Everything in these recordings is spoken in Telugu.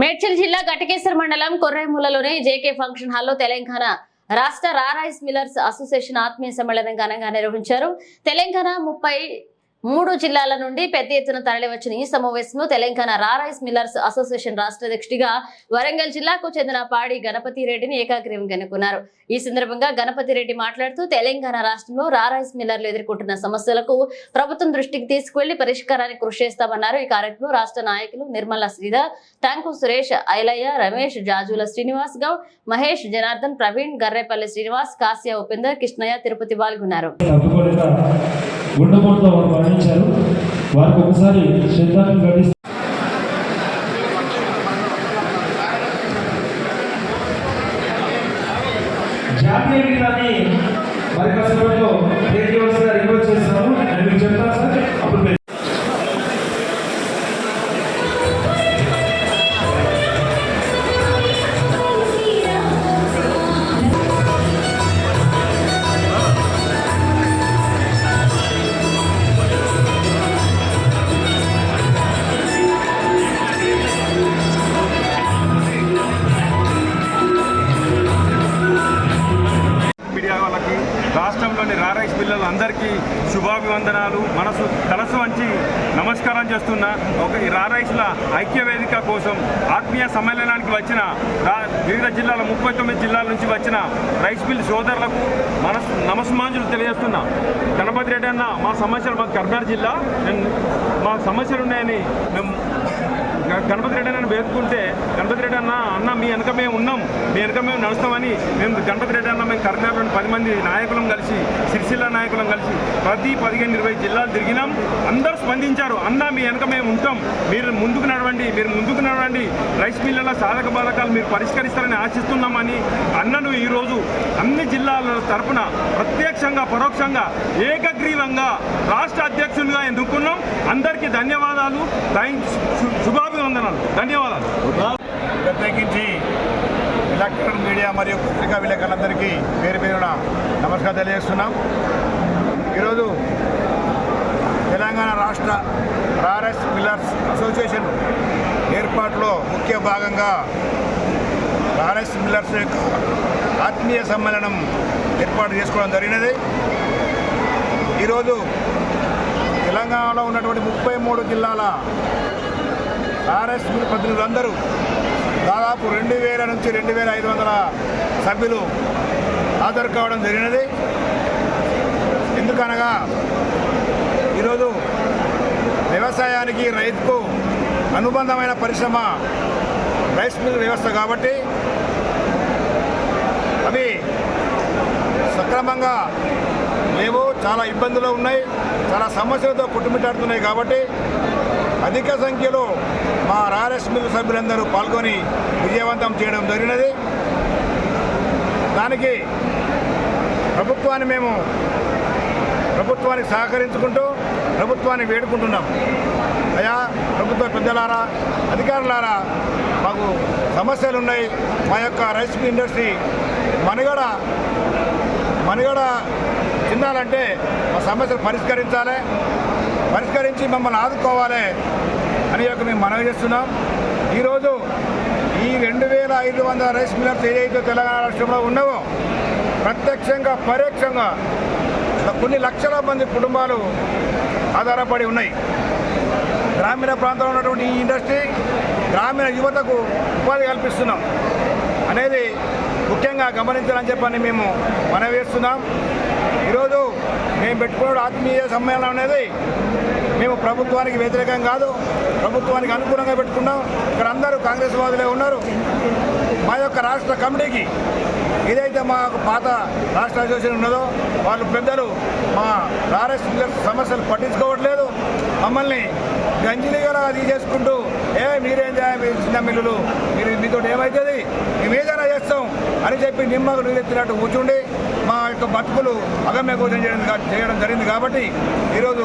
మేడ్చల్ జిల్లా గటకేశ్వర మండలం కొర్రేమూలలోని జేకే ఫంక్షన్ హాల్లో తెలంగాణ రాష్ట్ర రారైస్ మిల్లర్స్ అసోసియేషన్ ఆత్మీయ సమ్మేళనం ఘనంగా నిర్వహించారు. తెలంగాణ ముప్పై మూడు జిల్లాల నుండి పెద్ద ఎత్తున తరలివచ్చిన ఈ సమావేశంలో తెలంగాణ రారైస్ మిల్లర్స్ అసోసియేషన్ రాష్ట్ర అధ్యక్షుడిగా వరంగల్ జిల్లాకు చెందిన పాడి గణపతి రెడ్డిని ఏకాగ్రీవంగా కనుక్కున్నారు ఈ సందర్భంగా గణపతి రెడ్డి మాట్లాడుతూ తెలంగాణ రాష్ట్రంలో రారైస్ మిల్లర్లు ఎదుర్కొంటున్న సమస్యలకు ప్రభుత్వం దృష్టికి తీసుకువెళ్ళి పరిష్కారానికి కృషి చేస్తామన్నారు. ఈ కార్యక్రమంలో రాష్ట్ర నాయకులు నిర్మల శ్రీధర్ టాంకు సురేష్ ఐలయ్య రమేష్ జాజుల శ్రీనివాస్ గౌడ్ మహేష్ జనార్దన్ ప్రవీణ్ గర్రేపల్లి శ్రీనివాస్ కాశ్య ఉపేందర్ కృష్ణయ్య తిరుపతి పాల్గొన్నారు. గుండెపోటుతో వారు మరణించారు వారికి ఒకసారి శ్రద్ధాంజలి ఘటిస్తూ జాతీయ గీతాన్ని మరి కాసేపట్లో ప్లే రిక్వెస్ట్ చేస్తున్నాము నేను మీకు చెప్తాను సార్ అప్పుడు వందనాలు మనసు తలసు వంచి నమస్కారం చేస్తున్న ఒక రారైస్ల ఐక్య వేదిక కోసం ఆత్మీయ సమ్మేళనానికి వచ్చిన వివిధ జిల్లాల ముప్పై తొమ్మిది జిల్లాల నుంచి వచ్చిన రైస్ మిల్ సోదరులకు మనసు నమస్మాంజులు తెలియజేస్తున్నా గణపతి రెడ్డి అన్న మా సమస్యలు మా కర్నూలు జిల్లా మా సమస్యలు ఉన్నాయని మేము గణపతి రెడ్డి అన్న వేసుకుంటే గణపతి రెడ్డి అన్న అన్న మీ వెనక మేము ఉన్నాం. మీ వెనక మేము నడుస్తామని మేము గణపతి రెడ్డి అన్న మేము కర్ణాటక పది మంది నాయకులం కలిసి సిరిసిల్ల నాయకులం కలిసి ప్రతి పదిహేను ఇరవై జిల్లాలు తిరిగినాం. అందరూ స్పందించారు. అన్న మీ వెనక మేము ఉంటాం. మీరు ముందుకు నడవండి. మీరు ముందుకు నడవండి. రైస్ మిల్లల సాధక బాధకాలు మీరు పరిష్కరిస్తారని ఆశిస్తున్నామని అన్నను ఈరోజు అన్ని జిల్లాల తరపున ప్రత్యక్షంగా పరోక్షంగా ఏకగ్రీవంగా రాష్ట్ర అధ్యక్షులుగా ఎన్నుకున్నాం. అందరికీ ధన్యవాదాలు. థ్యాంక్స్ శుభ శుభాభివందనాలు ధన్యవాదాలు. ప్రత్యేకించి ఎలక్ట్రానిక్ మీడియా మరియు పత్రికా విలేకరులందరికీ పేరు పేరున నమస్కారం తెలియజేస్తున్నాం. ఈరోజు తెలంగాణ రాష్ట్ర ఆర్ఎస్ మిల్లర్స్ అసోసియేషన్ ఏర్పాటులో ముఖ్య భాగంగా ఆర్ఎస్ మిల్లర్స్ యొక్క ఆత్మీయ సమ్మేళనం ఏర్పాటు చేసుకోవడం జరిగినది. ఈరోజు తెలంగాణలో ఉన్నటువంటి ముప్పై మూడు జిల్లాల ఆర్ఎస్ ప్రతినిధులందరూ దాదాపు రెండు వేల నుంచి రెండు వేల ఐదు వందల సభ్యులు హాజరు కావడం జరిగినది. ఎందుకనగా ఈరోజు వ్యవసాయానికి రైతుకు అనుబంధమైన పరిశ్రమ రైస్ మిల్ వ్యవస్థ కాబట్టి అవి సక్రమంగా లేవు చాలా ఇబ్బందులు ఉన్నాయి చాలా సమస్యలతో కుటుంబిటాడుతున్నాయి కాబట్టి అధిక సంఖ్యలో మా రారెస్ మిల్ సభ్యులందరూ పాల్గొని విజయవంతం చేయడం జరిగినది. దానికి ప్రభుత్వాన్ని మేము ప్రభుత్వానికి సహకరించుకుంటూ ప్రభుత్వాన్ని వేడుకుంటున్నాం. అయా ప్రభుత్వ పెద్దలారా అధికారులారా మాకు సమస్యలు ఉన్నాయి మా యొక్క రైస్ ఇండస్ట్రీ మనుగడ మనుగడ చెందాలంటే మా సమస్యలు పరిష్కరించాలి. పరిష్కరించి మమ్మల్ని ఆదుకోవాలి అని యొక్క మేము మనవి చేస్తున్నాం. ఈరోజు ఈ రెండు వేల ఐదు వందల రైస్ మిల్లర్స్ ఏదైతే తెలంగాణ రాష్ట్రంలో ఉన్నావో ప్రత్యక్షంగా పరోక్షంగా కొన్ని లక్షల మంది కుటుంబాలు ఆధారపడి ఉన్నాయి. గ్రామీణ ప్రాంతంలో ఉన్నటువంటి ఈ ఇండస్ట్రీ గ్రామీణ యువతకు ఉపాధి కల్పిస్తున్నాం. అనేది ముఖ్యంగా గమనించాలని చెప్పని మేము మనవి చేస్తున్నాం. ఈరోజు మేము పెట్టుకున్న ఆత్మీయ సమ్మేళనం అనేది మేము ప్రభుత్వానికి వ్యతిరేకం కాదు. ప్రభుత్వానికి అనుకూలంగా పెట్టుకున్నాం. ఇక్కడ అందరూ కాంగ్రెస్ వాదులే ఉన్నారు. మా యొక్క రాష్ట్ర కమిటీకి ఏదైతే మా పాత రాష్ట్ర అసోసియేషన్ ఉన్నదో వాళ్ళు పెద్దలు మా ఆర్ఎస్ సమస్యలు పట్టించుకోవట్లేదు. మమ్మల్ని గంజిలీగా తీసేసుకుంటూ ఏ మీరేం చేయాలి? మీరు చిన్న మిల్లులు మీరు మీతో ఏమవుతుంది మేము ఏదైనా చేస్తాం అని చెప్పి నిమ్మకు నీరెత్తినట్టు కూర్చుండి మా యొక్క బతుకులు అగమ్య గోచరం చేయడం చేయడం జరిగింది కాబట్టి ఈరోజు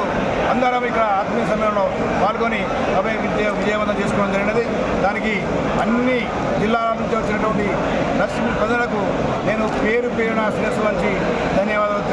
అందరం ఇక్కడ ఆత్మీయ సమ్మేళనంలో పాల్గొని అభయ విద్య విజయవంతం చేసుకోవడం జరిగినది. దానికి అన్ని జిల్లాల నుంచి వచ్చినటువంటి నర్సింగ్ ప్రజలకు నేను పేరు పేరున శిరస్సు వంచి ధన్యవాదాలు